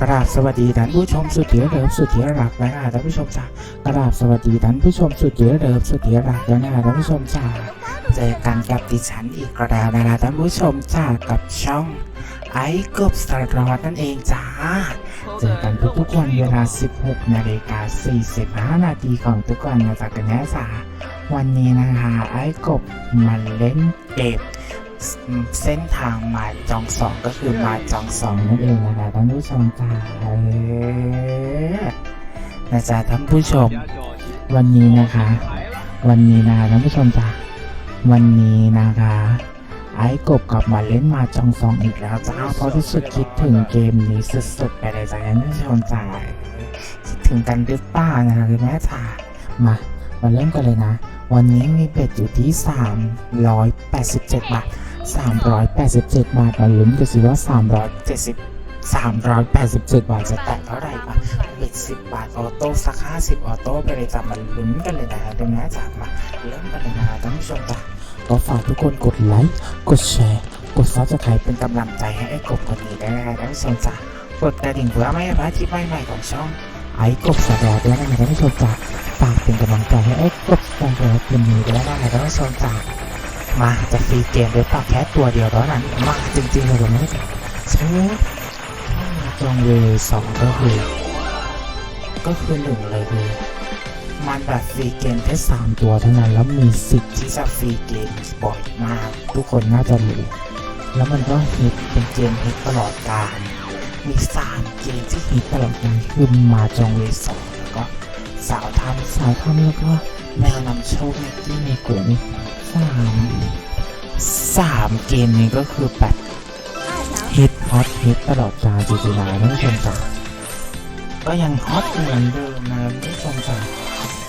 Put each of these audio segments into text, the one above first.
กราบสวัสดีท่านผู้ชมสุดที่เลิฟสุดที่รักและนะท่านผู้ชมจ้ากราบสวัสดีท่านผู้ชมสุดที่เลิฟสุดที่รักและนะท่านผู้ชมจ้าเจอกันกับดิฉันอีกแล้วนะคะท่านผู้ชมจ้ากับช่องไอ้กบสารวัตรนั่นเองจ้าเจอกันทุกๆวันเวลา 16นาฬิกา45นาทีของทุกวันนะจ๊ะกันแน่จ้าวันนี้นะคะไอ้กบมาเล่นเกม เส้นทางมาจองสองก็คือมาจองสองนั่นเองนะคะท่านผู้ชมจ้าเออนะจ๊ะท่านผู้ชม วันนี้นะคะ วันนี้นะคะท่านผู้ชมจ้าวันนี้นะคะไอ้กบกลับมาเล่นมาจองซองอีกแล้วจ้าเพราะรู้สึกคิดถึงเกมนี้สุดๆไปเลยจ้าท่านผู้ชมจ้าคิดถึงกันหรือเปล่านะคะคุณแม่จ้ามามาเริ่มกันเลยนะ วันนี้มีเบ็ดอยู่ที่ 387 บาท 387 บาทมาลุ้นกันสิว่า 370 387 บาทจะแตะเท่าไหร่ปะเบ็ด10 บาท ออโต้สัก 50 ออโต้ไปเลยจ้ามาลุ้นกันเลยนะเดี๋ยวแม่จ้ามาเริ่มกันเลยนะท่านผู้ชมจ้าก็ฝากทุกคนกดไลค์ กดแชร์ กดซับสไครป์เป็นกำลังใจให้ไอ้กบคนนี้ด้นะครับท่านผู้ชมจ้ะกดกระดิ่งเพื่อไม่ให้พลาดคลิปใหม่ๆของช่องไอ้กบสารอด้วยนะครับท่านผู้ชมจ้ะฝากเป็นกำลังใจให้ไอ้กบสารอคนนี้ด้วยนะครับท่านผู้ชมจ้ะ มาจะฟรีเกมหรือเปล่าแค่ตัวเดียวเท่านั้นมาจริงๆเลยวันนี้ใช่จองเวสองก็คือ ก็คือหนึ่งเลยคือมันแบบฟรีเกมแค่สามตัวเท่านั้นแล้วมีสิทธิ์ที่จะฟรีเกมบ่อยมากทุกคนน่าจะรู้แล้วมันก็ฮิตเป็นเกมฮิตตลอดกาลมีสามเกมที่ฮิตตลอดกาลคือมาจองเวสองแล้วก็สาวทำสาวทำแล้วก็แมวนำโชคนิกกี้ในกลุ่ม สามสามเกมนี้ก็คือแบบฮิตฮอตฮิตตลอดกาลจริงๆนะท่านผู้ชมจ้ะก็ยังฮอตเหมือนเดิมนะท่านผู้ชมจ้ะ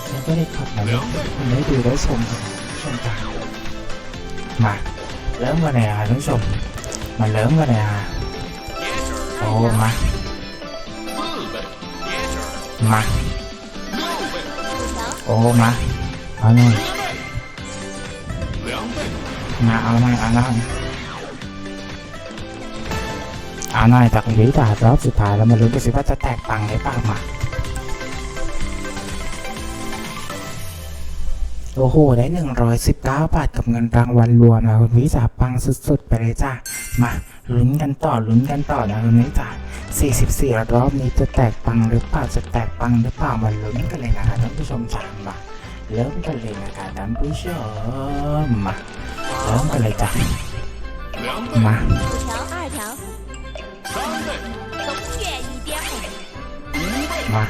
แล้วก็ได้ขับมาเล่นมันได้ดูได้ชมกันชมกันมาเริ่มกันเลยอะท่านผู้ชมมาเริ่มกันเลยอะโอ้มามาโอ้มาเอาหน่อย มาเอาหน่อยเอาหน่อยเอาหน่อยจากนี้แต่รอบสุดท้ายแล้วมาลุ้นกันสิว่าจะแตกต่างได้ป่ามาโอ้โห ได้ 119 บาทกับเงินรางวัลรวมนะคุณวิสาปังสุดๆ ไปเลยจ้ามาลุ้นกันต่อลุ้นกันต่อนะคุณวิสา44 รอบนี้จะแตกปังหรือเปล่า จะแตกปังหรือเปล่า มาลุ้นกันเลยนะคะท่านผู้ชมจ้ามาเริ่มกันเลยนะคะท่านผู้ชมมา พร้อมกันเลยจ้ะมามา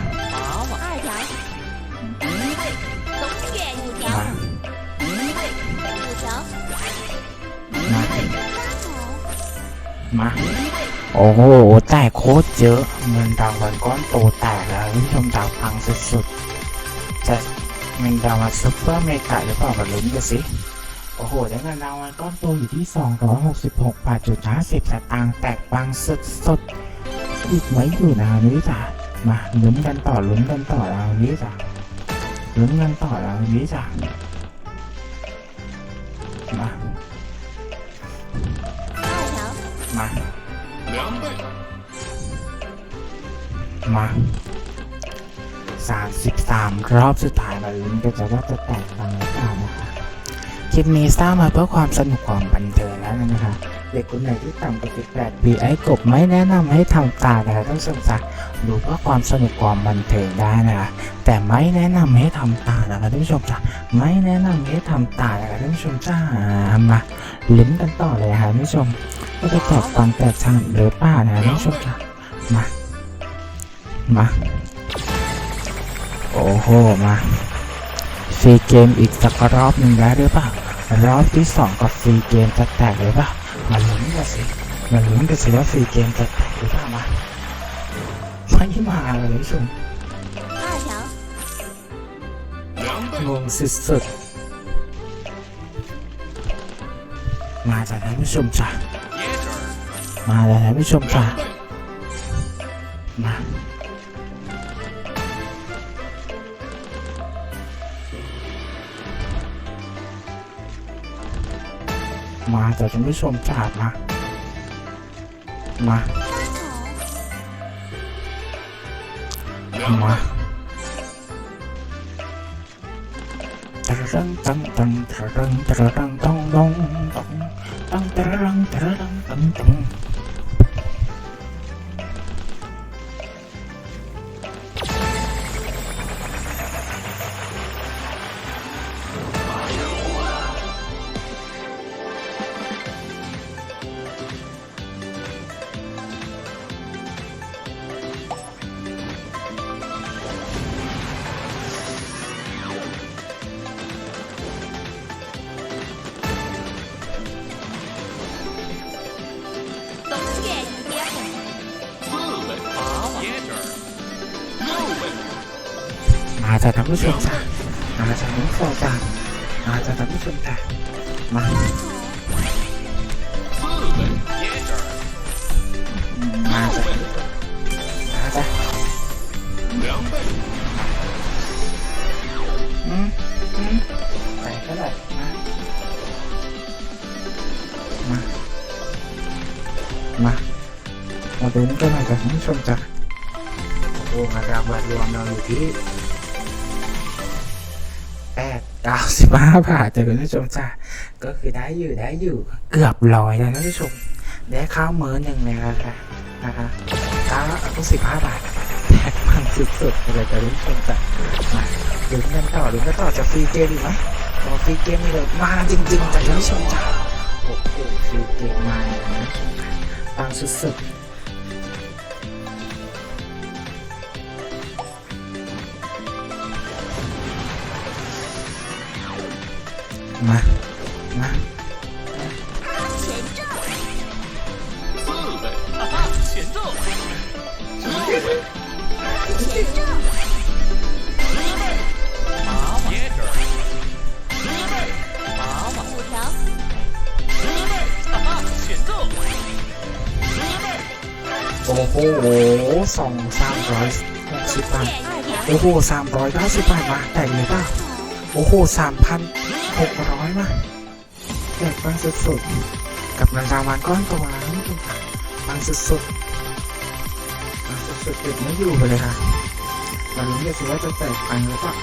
มาโอ้โหแตกโคตรเยอะเงินรางวัลก้อนโตแตกแล้วคุณผู้ชมดาวพังสุดๆจะเงินรางวัลซุปเปอร์เมกะหรือเปล่ามาลุ้นกันสิ โอ้โหได้เงินรางวัลก้อนโตอยู่ที่266บาทจุดห้าสิบสตางค์แตกปังสุดๆอีกไว้อยู่นะนิสามาลุ้นกันต่อลุ้นกันต่อแล้วนิสาลุ้นกันต่อแล้วนิสามา，มามาสามสิบสามรอบสุดท้ายมาลุ้นกันจะว่าจะแตกต่างหรือเปล่านะคะ คลิปนี้สร้างมาเพื่อความสนุกความบันเทิงแล้วนะคะเด็กคนไหนที่ต่ำกว่า18ปีไอ้กบไม่แนะนำให้ทำตานะคะต้องศึกษาดูเพื่อความสนุกความบันเทิงได้นะคะแต่ไม่แนะนำให้ทำตานะคะท่านผู้ชมจ้ะไม่แนะนำให้ทำตานะคะท่านผู้ชมจ้ามาลุ้นกันต่อเลยค่ะท่านผู้ชมก็จะตกต่างแตกต่างหรือเปล่านะท่านผู้ชมจ้ะมามาโอ้โหมา ฟรีเกมอีกสักรอบหนึ่งแล้วหรือเปล่ารอบที่สองกับฟรีเกมจะแตกหรือเปล่ามาลุ้นกันสิมาลุ้นกันสิว่าฟรีเกมจะแตกหรือเปล่ามาไม่มาเลยท่านผู้ชม，งงสุดๆมาจากท่านผู้ชมจ้ะมาจากท่านผู้ชมจ้ะมา มาจากท่านผู้ชมจ้ะมามา，มาตะรังตังตังตะรังตะรังตองตงตังตังตะรังตะรังตังตัง อาจจะทำให้ชมจ้ะอาจจะน้องโซจ้ะอาจจะทำให้ชมจ้ะมามาจ้ะมาจ้ะมามามามามาดูนี่กันหน่อยจ้ะท่านผู้ชมจ้ะโอ้มารางวัลรวมเราอยู่ที่ เก้าสิบห้าบาทจ้ะคุณผู้ชมจ้ะก็คือได้อยู่ได้อยู่เกือบร้อยแล้วนะท่านผู้ชม ได้ข้าวมื้อหนึ่งเลยนะคะนะคะข้าวก็สิบห้าบาทแพงมันสุดๆเลยจะรู้ชมจ้ะมาลุ้นกันต่อลุ้นกันต่อจะฟรีเกมอีกไหมพอฟรีเกมเลยมาจริงๆจะรู้ชมจ้ะโอ้โหฟรีเกมมาเลยนะชมจ้ปังสุดๆ มา มาโอ้โหสองสามร้อยหกสิบบาทโอ้โหสามร้อยเก้าสิบบาทมาแต่งเลยป่ะโอ้โหสามพัน หกร้อยมาแจกปังสุดๆกับเงินรางวัลก้อนโตนะท่านผู้ชมค่ะปังสุดๆปังสุดๆเด็กไม่อยู่เลยค่ะมาลุ้นกันสิว่าจะแจกปังหรือเปล่า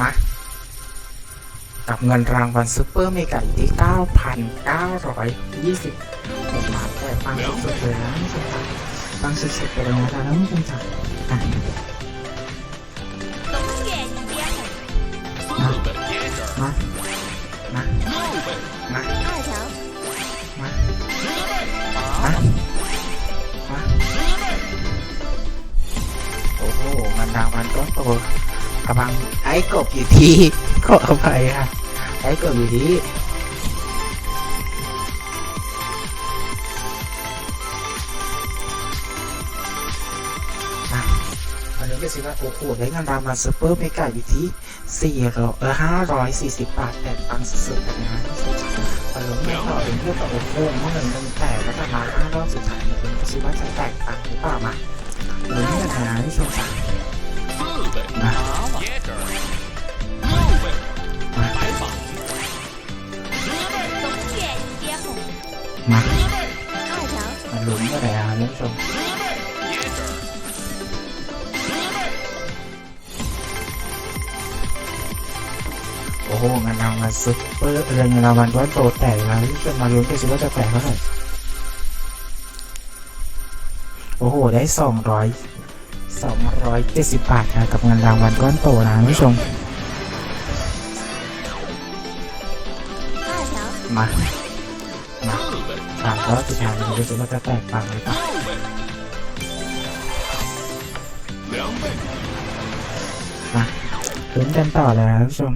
มา กับเงินรางวัลซูเปอร์เมกาอยู่ที่ 9,920บาทแต่ฟังสุดๆเลยนะคุณผู้ชมจ๋าฟังสุดๆไปเลยนะคะนะคุณผู้ชมจ๋ามามามามามามามาโอ้โหมันรางวัลก็โต กำลังไอ้กบอยู่ที่ขออภัยค่ะไอ้กบอยู่ที่อันนี้ก็สิว่าโอ้โหได้เงินรางวัลซูเปอร์เมกาอยู่ที่สี่ร้อยเออห้าร้อยสี่สิบบาทแต่ปังสุดๆกันนะพอลงเงินต่อเป็นเรื่องต่อโอ้โหเมื่อเงินมันแตกแล้วก็มาห้ารอบสุดท้ายเนี่ยเป็นก็สิว่าจะแตกต่างหรือเปล่ามาลุ้นกันนะที่ชมจ้ะ四 มามาลุ้นก็ได้ครับท่านผู้ชมโอ้โหเงินรางวัลซุปเปอร์เงินรางวันวัดโตแตกแล้วจะมาลุ้นกันสิว่าจะแตกเท่าไหร่โอ้โห ได้สองร้อย 270 บาทนะกับเงินรางวัลก้อนโตนะคุณผู้ชม มา มาถามว่าสิดท้ายมันจะว่าจะแตกต่างหรือเปล่ามาลุ้นกันต่อเลยนะคุณผู้ชม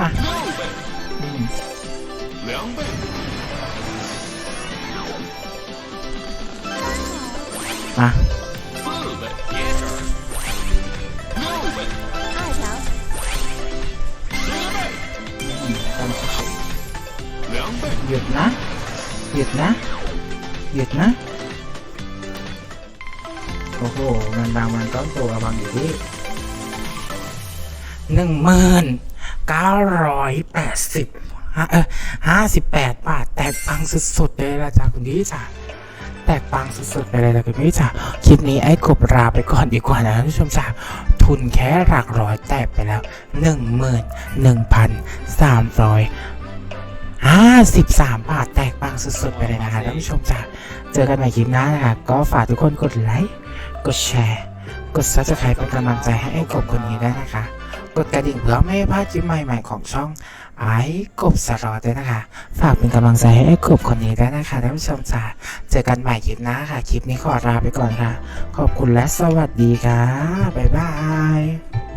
มา ยุดนะหยุดนะหยุดนะโโอ้โหมันบางมันต้นตัวบางอยู่ที่หนึ่งหมื่นเก้าร้อยแปดสิบห้าสิบแปดบาท แตกปังสุดๆเลยละจ้าคุณพี่จ๋าแตกปังสุดๆไปเลยละคุณพี่จ๋าคลิปนี้ไอ้กบลาไปก่อนดีกว่านะท่านผู้ชมจ๋าทุนแค่หลักร้อยแตกไปแล้วหนึ่งหมื่นหนึ่งพันสามร้อย ห้าสิบสามบาทแตกปังสุดๆ ไปเลยนะคะท่านผู้ชมจ๋าเจอกันใหม่คลิปหน้านะคะ ก็ฝากทุกคนกดไลค์ กดแชร์ กด subscribe เป็นกำลังใจให้ไอ้กบคนนี้ด้วยนะคะ กดกระดิ่งเพื่อไม่ให้พลาดคลิปใหม่ๆของช่องไอ้กบสรอด้วยนะคะ ฝากเป็นกำลังใจให้ไอ้กบคนนี้ด้วยนะคะท่านผู้ชมจ้าเจอกันใหม่คลิปหน้าค่ะ คลิปนี้ขอลาไปก่อนค่ะ ขอบคุณและสวัสดีค่ะ บ๊ายบาย